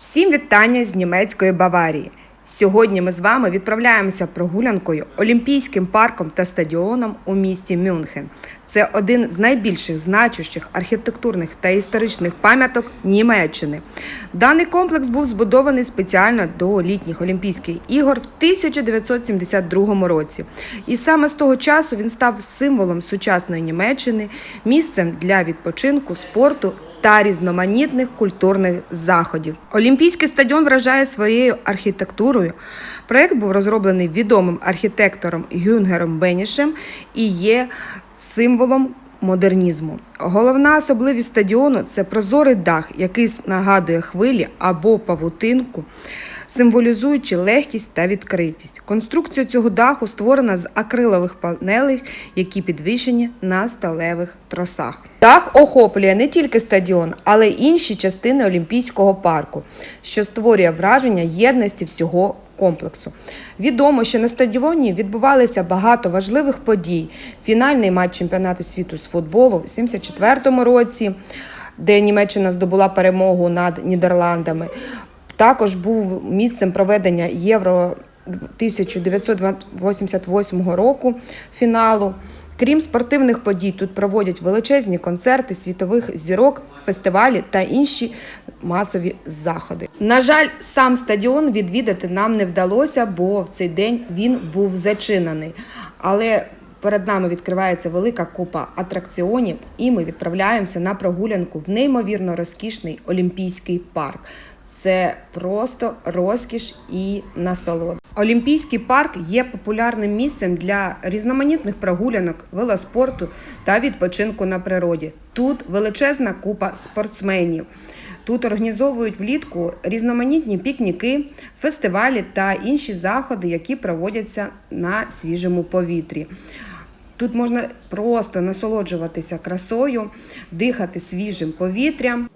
Всім вітання з німецької Баварії. Сьогодні ми з вами відправляємося прогулянкою Олімпійським парком та стадіоном у місті Мюнхен. Це один з найбільших значущих архітектурних та історичних пам'яток Німеччини. Даний комплекс був збудований спеціально до літніх Олімпійських ігор в 1972 році. І саме з того часу він став символом сучасної Німеччини, місцем для відпочинку, спорту та різноманітних культурних заходів. Олімпійський стадіон вражає своєю архітектурою. Проект був розроблений відомим архітектором Гюнгером Бенішем і є символом модернізму. Головна особливість стадіону це прозорий дах, який нагадує хвилі або павутинку, символізуючи легкість та відкритість. Конструкція цього даху створена з акрилових панелей, які підвищені на сталевих тросах. Дах охоплює не тільки стадіон, але й інші частини Олімпійського парку, що створює враження єдності всього комплексу. Відомо, що на стадіоні відбувалися багато важливих подій. Фінальний матч чемпіонату світу з футболу в 74-му році, де Німеччина здобула перемогу над Нідерландами. Також був місцем проведення Євро 1988 року фіналу. Крім спортивних подій, тут проводять величезні концерти світових зірок, фестивалі та інші масові заходи. На жаль, сам стадіон відвідати нам не вдалося, бо в цей день він був зачинений. Але перед нами відкривається велика купа атракціонів, і ми відправляємося на прогулянку в неймовірно розкішний Олімпійський парк. Це просто розкіш і насолода. Олімпійський парк є популярним місцем для різноманітних прогулянок, велоспорту та відпочинку на природі. Тут величезна купа спортсменів. Тут організовують влітку різноманітні пікніки, фестивалі та інші заходи, які проводяться на свіжому повітрі. Тут можна просто насолоджуватися красою, дихати свіжим повітрям.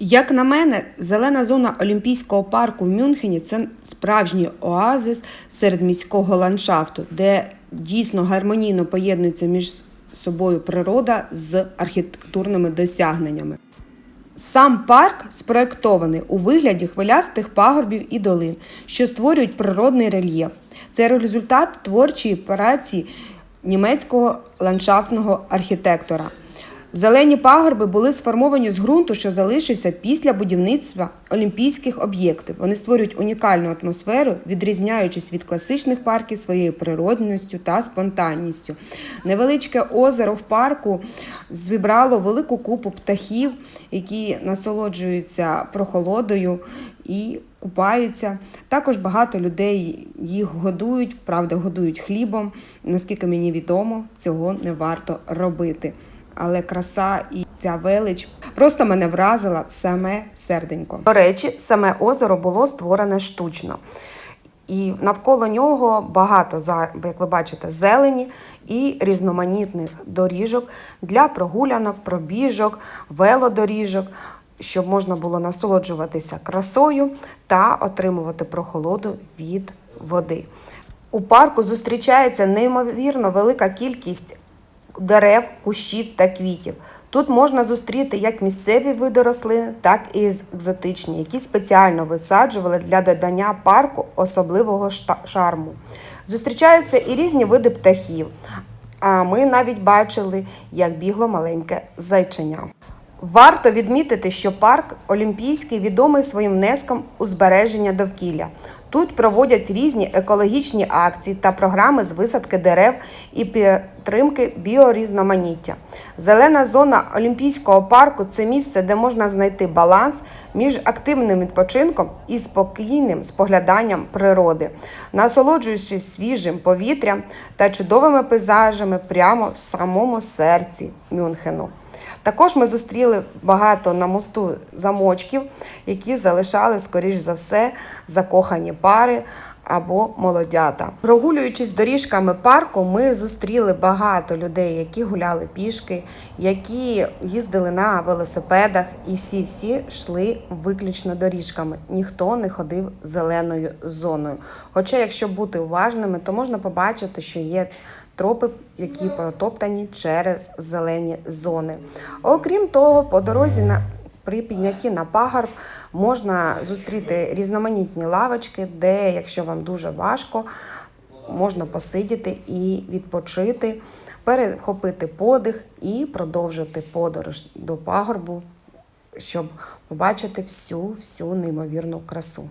Як на мене, зелена зона Олімпійського парку в Мюнхені це справжній оазис серед міського ландшафту, де дійсно гармонійно поєднується між собою природа з архітектурними досягненнями. Сам парк спроєктований у вигляді хвилястих пагорбів і долин, що створюють природний рельєф. Це результат творчої праці німецького ландшафтного архітектора. Зелені пагорби були сформовані з ґрунту, що залишився після будівництва олімпійських об'єктів. Вони створюють унікальну атмосферу, відрізняючись від класичних парків своєю природністю та спонтанністю. Невеличке озеро в парку зібрало велику купу птахів, які насолоджуються прохолодою і купаються. Також багато людей їх годують, правда, годують хлібом. Наскільки мені відомо, цього не варто робити але краса і ця велич просто мене вразила саме серденько. До речі, саме озеро було створене штучно. І навколо нього багато, як ви бачите, зелені і різноманітних доріжок для прогулянок, пробіжок, велодоріжок, щоб можна було насолоджуватися красою та отримувати прохолоду від води. У парку зустрічається неймовірно велика кількість дерев, кущів та квітів. Тут можна зустріти як місцеві види рослин, так і екзотичні, які спеціально висаджували для додання парку особливого шарму. Зустрічаються і різні види птахів. А ми навіть бачили, як бігло маленьке зайченя. Варто відмітити, що парк Олімпійський відомий своїм внеском у збереження довкілля. Тут проводять різні екологічні акції та програми з висадки дерев і підтримки біорізноманіття. Зелена зона Олімпійського парку це місце, де можна знайти баланс між активним відпочинком і спокійним спогляданням природи, насолоджуючись свіжим повітрям та чудовими пейзажами прямо в самому серці Мюнхену. Також ми зустріли багато на мосту замочків, які залишали, скоріш за все, закохані пари або молодята. Прогулюючись доріжками парку, ми зустріли багато людей, які гуляли пішки, які їздили на велосипедах, і всі-всі йшли виключно доріжками. Ніхто не ходив зеленою зоною. Хоча, якщо бути уважними, то можна побачити, що є тропи, які протоптані через зелені зони. Окрім того, по дорозі на При піднятті на пагорб можна зустріти різноманітні лавочки, де, якщо вам дуже важко, можна посидіти і відпочити, перехопити подих і продовжити подорож до пагорбу, щоб побачити всю всю неймовірну красу.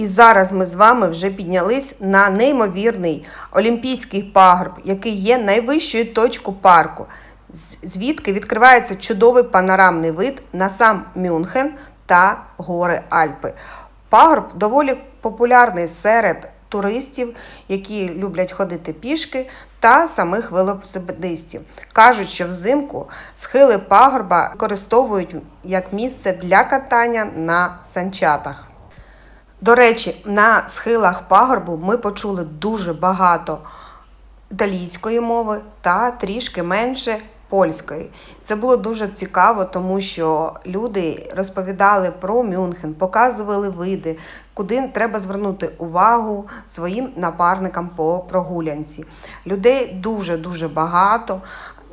І зараз ми з вами вже піднялись на неймовірний олімпійський пагорб, який є найвищою точкою парку, звідки відкривається чудовий панорамний вид на сам Мюнхен та гори Альпи. Пагорб доволі популярний серед туристів, які люблять ходити пішки, та самих велосипедистів. Кажуть, що взимку схили пагорба використовують як місце для катання на санчатах. До речі, на схилах пагорбу ми почули дуже багато італійської мови та трішки менше польської. Це було дуже цікаво, тому що люди розповідали про Мюнхен, показували види, куди треба звернути увагу своїм напарникам по прогулянці. Людей дуже дуже багато.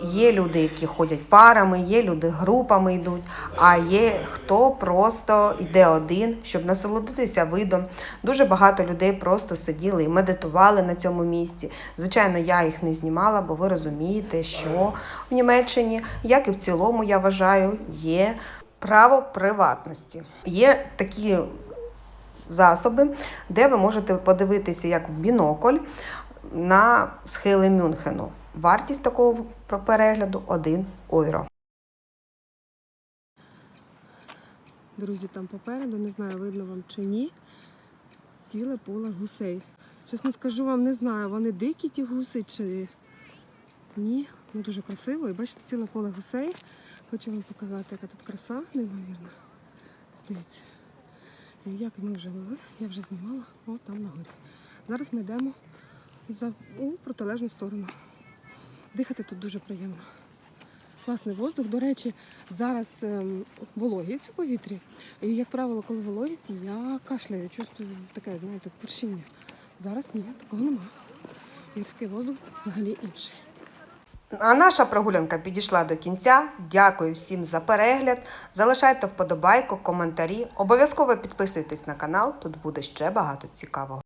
Є люди, які ходять парами, є люди групами йдуть, а є хто просто йде один, щоб насолодитися видом. Дуже багато людей просто сиділи і медитували на цьому місці. Звичайно, я їх не знімала, бо ви розумієте, що в Німеччині, як і в цілому, я вважаю, є право приватності. Є такі засоби, де ви можете подивитися, як в бінокль на схили Мюнхену. Вартість такого перегляду 1 євро. Друзі, там попереду, не знаю, видно вам чи ні. Ціле поле гусей. Чесно скажу вам, не знаю, вони дикі ті гуси чи ні. Ну дуже красиво. І бачите, ціле поле гусей. Хочу вам показати, яка тут краса, неймовірна. Дивіться. Як ми вже були, я вже знімала, о, там на горі. Зараз ми йдемо за, у протилежну сторону. Дихати тут дуже приємно. Класний воздух. До речі, зараз ем, вологість у повітрі. І, як правило, коли вологість, я кашляю, чувствую таке, знаєте, першіння. Зараз ні, такого нема. Гірський воздух взагалі інший. А наша прогулянка підійшла до кінця. Дякую всім за перегляд. Залишайте вподобайку, коментарі. Обов'язково підписуйтесь на канал, тут буде ще багато цікавого.